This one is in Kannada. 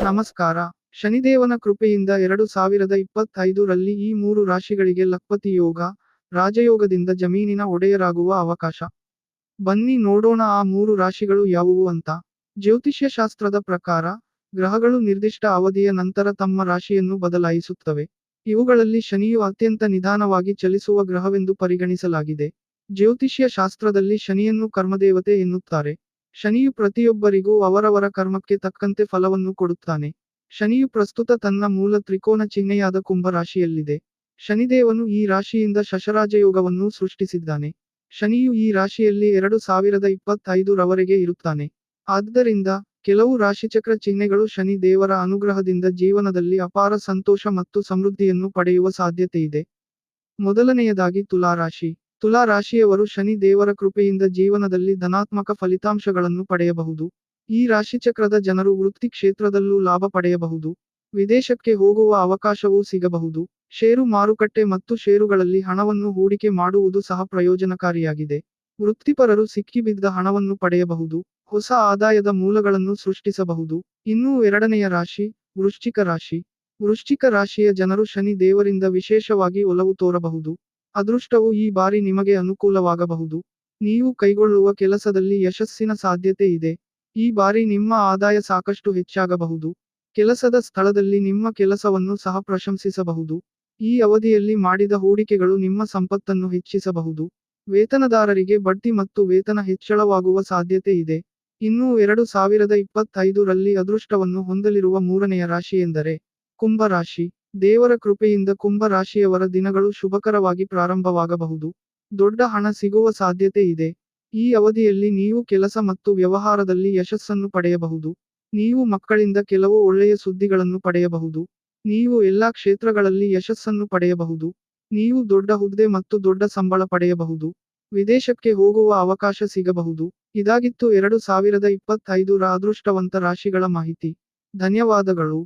ನಮಸ್ಕಾರ. ಶನಿದೇವನ ಕೃಪೆಯಿಂದ ಎರಡು ಸಾವಿರದ ಇಪ್ಪತ್ತೈದು ರಲ್ಲಿ ಈ ಮೂರು ರಾಶಿಗಳಿಗೆ ಲಕ್ಪತಿ ಯೋಗ, ರಾಜಯೋಗದಿಂದ ಜಮೀನಿನ ಒಡೆಯರಾಗುವ ಅವಕಾಶ. ಬನ್ನಿ ನೋಡೋಣ ಆ ಮೂರು ರಾಶಿಗಳು ಯಾವುವು ಅಂತ. ಜ್ಯೋತಿಷ್ಯ ಶಾಸ್ತ್ರದ ಪ್ರಕಾರ, ಗ್ರಹಗಳು ನಿರ್ದಿಷ್ಟ ಅವಧಿಯ ನಂತರ ತಮ್ಮ ರಾಶಿಯನ್ನು ಬದಲಾಯಿಸುತ್ತವೆ. ಇವುಗಳಲ್ಲಿ ಶನಿಯು ಅತ್ಯಂತ ನಿಧಾನವಾಗಿ ಚಲಿಸುವ ಗ್ರಹವೆಂದು ಪರಿಗಣಿಸಲಾಗಿದೆ. ಜ್ಯೋತಿಷ್ಯ ಶಾಸ್ತ್ರದಲ್ಲಿ ಶನಿಯನ್ನು ಕರ್ಮದೇವತೆ ಎನ್ನುತ್ತಾರೆ. ಶನಿಯು ಪ್ರತಿಯೊಬ್ಬರಿಗೂ ಅವರವರ ಕರ್ಮಕ್ಕೆ ತಕ್ಕಂತೆ ಫಲವನ್ನು ಕೊಡುತ್ತಾನೆ. ಶನಿಯು ಪ್ರಸ್ತುತ ತನ್ನ ಮೂಲ ತ್ರಿಕೋನ ಚಿಹ್ನೆಯಾದ ಕುಂಭ ರಾಶಿಯಲ್ಲಿದೆ ಶನಿದೇವನು ಈ ರಾಶಿಯಿಂದ ಶಶರಾಜಯೋಗವನ್ನು ಸೃಷ್ಟಿಸಿದ್ದಾನೆ. ಶನಿಯು ಈ ರಾಶಿಯಲ್ಲಿ ಎರಡು ಸಾವಿರದ ಇಪ್ಪತ್ತೈದು ರವರೆಗೆ ಇರುತ್ತಾನೆ. ಆದ್ದರಿಂದ ಕೆಲವು ರಾಶಿಚಕ್ರ ಚಿಹ್ನೆಗಳು ಶನಿ ದೇವರ ಅನುಗ್ರಹದಿಂದ ಜೀವನದಲ್ಲಿ ಅಪಾರ ಸಂತೋಷ ಮತ್ತು ಸಮೃದ್ಧಿಯನ್ನು ಪಡೆಯುವ ಸಾಧ್ಯತೆಯಿದೆ. ಮೊದಲನೆಯದಾಗಿ ತುಲಾರಾಶಿ. ತುಲಾ ರಾಶಿಯವರು ಶನಿ ದೇವರ ಕೃಪೆಯಿಂದ ಜೀವನದಲ್ಲಿ ಧನಾತ್ಮಕ ಫಲಿತಾಂಶಗಳನ್ನು ಪಡೆಯಬಹುದು. ಈ ರಾಶಿಚಕ್ರದ ಜನರು ವೃತ್ತಿ ಕ್ಷೇತ್ರದಲ್ಲೂ ಲಾಭ ಪಡೆಯಬಹುದು. ವಿದೇಶಕ್ಕೆ ಹೋಗುವ ಅವಕಾಶವೂ ಸಿಗಬಹುದು. ಷೇರು ಮಾರುಕಟ್ಟೆ ಮತ್ತು ಷೇರುಗಳಲ್ಲಿ ಹಣವನ್ನು ಹೂಡಿಕೆ ಮಾಡುವುದು ಸಹ ಪ್ರಯೋಜನಕಾರಿಯಾಗಿದೆ. ವೃತ್ತಿಪರರು ಸಿಕ್ಕಿಬಿದ್ದ ಹಣವನ್ನು ಪಡೆಯಬಹುದು. ಹೊಸ ಆದಾಯದ ಮೂಲಗಳನ್ನು ಸೃಷ್ಟಿಸಬಹುದು. ಇನ್ನೂ ಎರಡನೆಯ ರಾಶಿ, ವೃಶ್ಚಿಕ ರಾಶಿ. ವೃಶ್ಚಿಕ ರಾಶಿಯ ಜನರು ಶನಿ ದೇವರಿಂದ ವಿಶೇಷವಾಗಿ ಒಲವು ತೋರಬಹುದು. ಅದೃಷ್ಟವು ಈ ಬಾರಿ ನಿಮಗೆ ಅನುಕೂಲವಾಗಬಹುದು. ನೀವು ಕೈಗೊಳ್ಳುವ ಕೆಲಸದಲ್ಲಿ ಯಶಸ್ಸಿನ ಸಾಧ್ಯತೆ ಇದೆ. ಈ ಬಾರಿ ನಿಮ್ಮ ಆದಾಯ ಸಾಕಷ್ಟು ಹೆಚ್ಚಾಗಬಹುದು. ಕೆಲಸದ ಸ್ಥಳದಲ್ಲಿ ನಿಮ್ಮ ಕೆಲಸವನ್ನು ಸಹ ಪ್ರಶಂಸಿಸಬಹುದು. ಈ ಅವಧಿಯಲ್ಲಿ ಮಾಡಿದ ಹೂಡಿಕೆಗಳು ನಿಮ್ಮ ಸಂಪತ್ತನ್ನು ಹೆಚ್ಚಿಸಬಹುದು. ವೇತನದಾರರಿಗೆ ಬಡ್ಡಿ ಮತ್ತು ವೇತನ ಹೆಚ್ಚಳವಾಗುವ ಸಾಧ್ಯತೆ ಇದೆ. ಇನ್ನು ಎರಡು ಸಾವಿರದ ಇಪ್ಪತ್ತೈದು ರಲ್ಲಿ ಅದೃಷ್ಟವನ್ನು ಹೊಂದಲಿರುವ ಮೂರನೆಯ ರಾಶಿ ಕುಂಭ ರಾಶಿ. ದೇವರ ಕೃಪೆಯಿಂದ ಕುಂಭ ರಾಶಿಯವರ ದಿನಗಳು ಶುಭಕರವಾಗಿ ಪ್ರಾರಂಭವಾಗಬಹುದು. ದೊಡ್ಡ ಹಣ ಸಿಗುವ ಸಾಧ್ಯತೆ ಇದೆ. ಈ ಅವಧಿಯಲ್ಲಿ ನೀವು ಕೆಲಸ ಮತ್ತು ವ್ಯವಹಾರದಲ್ಲಿ ಯಶಸ್ಸನ್ನು ಪಡೆಯಬಹುದು. ನೀವು ಮಕ್ಕಳಿಂದ ಕೆಲವು ಒಳ್ಳೆಯ ಸುದ್ದಿಗಳನ್ನು ಪಡೆಯಬಹುದು. ನೀವು ಎಲ್ಲಾ ಕ್ಷೇತ್ರಗಳಲ್ಲಿ ಯಶಸ್ಸನ್ನು ಪಡೆಯಬಹುದು. ನೀವು ದೊಡ್ಡ ಹುದ್ದೆ ಮತ್ತು ದೊಡ್ಡ ಸಂಬಳ ಪಡೆಯಬಹುದು. ವಿದೇಶಕ್ಕೆ ಹೋಗುವ ಅವಕಾಶ ಸಿಗಬಹುದು. ಇದಾಗಿತ್ತು ಎರಡು ಸಾವಿರದ ಇಪ್ಪತ್ತೈದು ರ ಅದೃಷ್ಟವಂತ ರಾಶಿಗಳ ಮಾಹಿತಿ. ಧನ್ಯವಾದಗಳು.